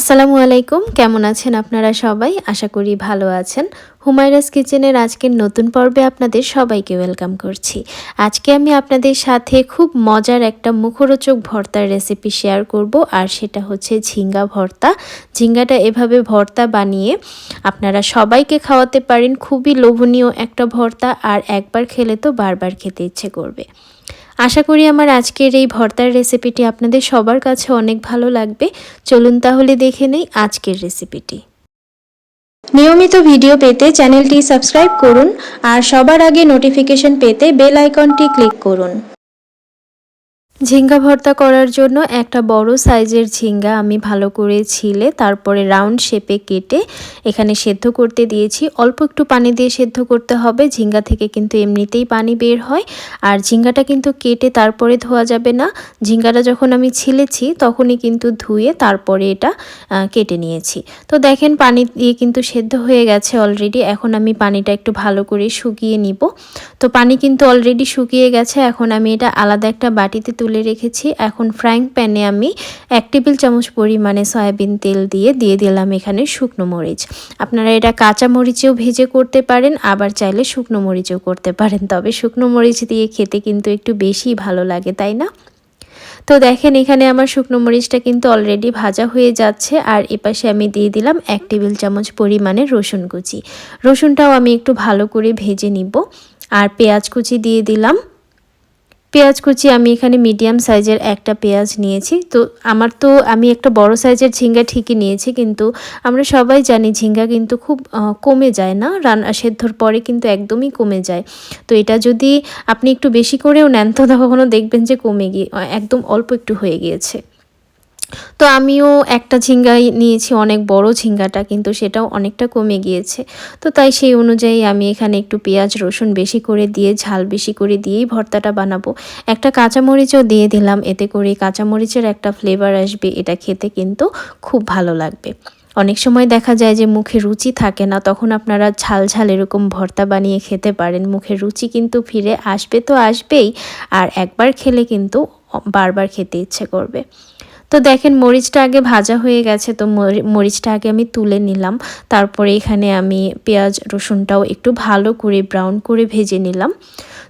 আসসালামু আলাইকুম। কেমন আছেন আপনারা সবাই? আশা করি ভালো আছেন। হুমায়রাস কিচেনের আজকের নতুন পর্বে আপনাদের সবাইকে ওয়েলকাম করছি। আজকে আমি আপনাদের সাথে খুব মজার একটা মুখরোচক ভর্তার রেসিপি শেয়ার করব, আর সেটা হচ্ছে ঝিঙ্গা ভর্তা। ঝিঙ্গাটা এভাবে ভর্তা বানিয়ে আপনারা সবাইকে খাওয়াতে পারেন। খুবই লোভনীয় একটা ভর্তা, আর একবার খেলে তো বারবার খেতে ইচ্ছে করবে। আশা করি আমার আজকের এই ভর্তার রেসিপিটি আপনাদের সবার কাছে অনেক ভালো লাগবে। চলুন তাহলে দেখে নেই আজকের রেসিপিটি। নিয়মিত ভিডিও পেতে চ্যানেলটি সাবস্ক্রাইব করুন আর সবার আগে নোটিফিকেশন পেতে বেল আইকনটি ক্লিক করুন। ঝিঙ্গা ভর্তা করার জন্য একটা বড় সাইজের ঝিঙ্গা আমি ভালো করে ছিলে, তারপরে রাউন্ড শেপে কেটে এখানে সেদ্ধ করতে দিয়েছি। অল্প একটু পানি দিয়ে সেদ্ধ করতে হবে, ঝিঙ্গা থেকে কিন্তু এমনিতেই পানি বের হয়। আর ঝিঙ্গাটা কিন্তু কেটে তারপরে ধোয়া যাবে না। ঝিঙ্গাটা যখন আমি ছিলেছি, তখনই কিন্তু ধুয়ে তারপরে এটা কেটে নিয়েছি। তো দেখেন পানি দিয়ে কিন্তু সেদ্ধ হয়ে গেছে অলরেডি এখন আমি পানিটা একটু ভালো করে শুকিয়ে নিব। তো পানি কিন্তু অলরেডি শুকিয়ে গেছে। এখন আমি এটা আলাদা একটা বাটিতে তুলে তুলে রেখেছি। এখন ফ্রাইং প্যানে আমি এক টেবিল চামচ পরিমাণে সয়াবিন তেল দিয়ে দিয়ে দিলাম এখানে শুকনো মরিচ। আপনারা এটা কাঁচা মরিচেও ভেজে করতে পারেন, আবার চাইলে শুকনো মরিচেও করতে পারেন। তবে শুকনো মরিচ দিয়ে খেতে কিন্তু একটু বেশি ভালো লাগে, তাই না? তো দেখেন, এখানে আমার শুকনো মরিচটা কিন্তু অলরেডি ভাজা হয়ে যাচ্ছে। আর এপাশে আমি দিয়ে দিলাম এক টেবিল চামচ পরিমাণে রসুন কুচি। রসুনটাও আমি একটু ভালো করে ভেজে নিব। আর পেঁয়াজ কুচি দিয়ে দিলাম। পেঁয়াজ কুচি, আমি এখানে মিডিয়াম সাইজের একটা পেঁয়াজ নিয়েছি। তো আমার তো, আমি একটা বড় সাইজের ঝিঙ্গা ঠিকই নিয়েছি, কিন্তু আমরা সবাই জানি ঝিঙ্গা কিন্তু খুব কমে যায় না। রান্না সেদ্ধর পরে কিন্তু একদমই কমে যায়। তো এটা যদি আপনি একটু বেশি করেও নেন, তো তখনও দেখবেন যে কমে গিয়ে, একদম অল্প একটু হয়ে গিয়েছে। তো আমিও একটা ঝিঙ্গাই নিয়েছি, অনেক বড় ঝিঙ্গাটা, কিন্তু সেটাও অনেকটা কমে গিয়েছে। তো তাই সেই অনুযায়ী আমি এখানে একটু পেঁয়াজ, রসুন বেশি করে দিয়ে, ঝাল বেশি করে দিয়েই ভর্তাটা বানাবো। একটা কাঁচামরিচও দিয়ে দিলাম, এতে করে কাঁচামরিচের একটা ফ্লেভার আসবে, এটা খেতে কিন্তু খুব ভালো লাগবে। অনেক সময় দেখা যায় যে মুখে রুচি থাকে না, তখন আপনারা ঝাল ঝাল এরকম ভর্তা বানিয়ে খেতে পারেন। মুখে রুচি কিন্তু ফিরে আসবে তো আসবেই, আর একবার খেলে কিন্তু বারবার খেতে ইচ্ছে করবে। তো দেখেন, মরিচটা আগে ভাজা হয়ে গেছে, তো মরিচটা আগে আমি তুলে নিলাম। তারপরে এখানে আমি পেঁয়াজ, রসুনটাও একটু ভালো করে ব্রাউন করে ভেজে নিলাম।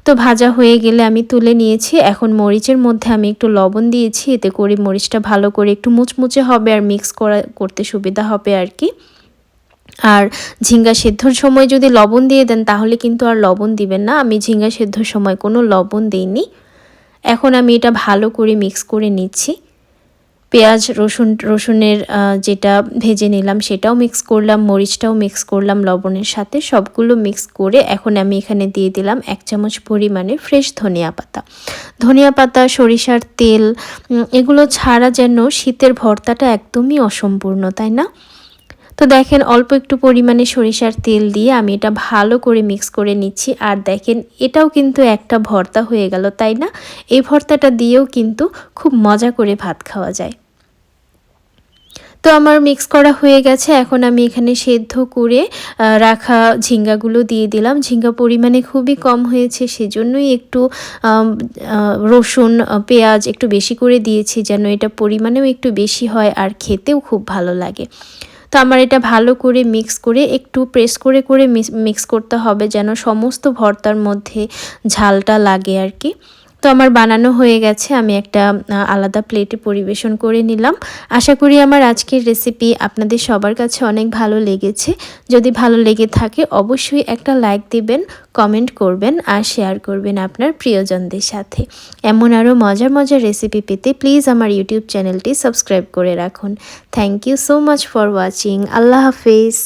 তো ভাজা হয়ে গেলে আমি তুলে নিয়েছি। এখন মরিচের মধ্যে আমি একটু লবণ দিয়েছি, এতে করে মরিচটা ভালো করে একটু মুচমুচে হবে আর মিক্স করা, করতে সুবিধা হবে আর কি। আর ঝিঙ্গা সেদ্ধর সময় যদি লবণ দিয়ে দেন, তাহলে কিন্তু আর লবণ দিবেন না। আমি ঝিঙ্গা সেদ্ধর সময় কোনো লবণ দিইনি। এখন আমি এটা ভালো করে মিক্স করে নিচ্ছি। পেঁয়াজ, রসুন, রসুনের যেটা ভেজে নিলাম সেটাও মিক্স করলাম, মরিচটাও মিক্স করলাম, লবণের সাথে সবগুলো মিক্স করে এখন আমি এখানে দিয়ে দিলাম এক চামচ পরিমাণে ফ্রেশ ধনিয়া পাতা। ধনিয়া পাতা, সরিষার তেল এগুলো ছাড়া যেন শীতের ভর্তাটা একদমই অসম্পূর্ণ, তাই না? তো দেখেন, অল্প একটু পরিমাণে সরিষার তেল দিয়ে আমি এটা ভালো করে মিক্স করে নিচ্ছি। আর দেখেন, এটাও কিন্তু একটা ভর্তা হয়ে গেল, তাই না? এই ভর্তাটা দিয়েও কিন্তু খুব মজা করে ভাত খাওয়া যায়। তো আমার মিক্স করা হয়ে গেছে। এখন আমি এখানে সেদ্ধ করে রাখা ঝিঙ্গাগুলো দিয়ে দিলাম। ঝিঙ্গা পরিমাণে খুবই কম হয়েছে, সেজন্যই একটু রসুন পেঁয়াজ একটু বেশি করে দিয়েছি, যেন এটা পরিমাণেও একটু বেশি হয় আর খেতেও খুব ভালো লাগে। তো আমার এটা ভালো করে মিক্স করে, একটু প্রেস করে করে মিক্স করতে হবে যেন সমস্ত ভর্তার মধ্যে ঝালটা লাগে আর কি। তো আমার বানানো হয়ে গেছে। আমি একটা আলাদা প্লেটে পরিবেশন করে নিলাম। আশা করি আমার আজকের রেসিপি আপনাদের সবার কাছে অনেক ভালো লেগেছে। যদি ভালো লেগে থাকে, অবশ্যই একটা লাইক দিবেন কমেন্ট করবেন আর শেয়ার করবেন আপনার প্রিয়জনদের সাথে। এমন আরও মজার মজার রেসিপি পেতে প্লিজ আমার ইউটিউব চ্যানেলটি সাবস্ক্রাইব করে রাখুন। Thank you so much for watching Allah Hafiz.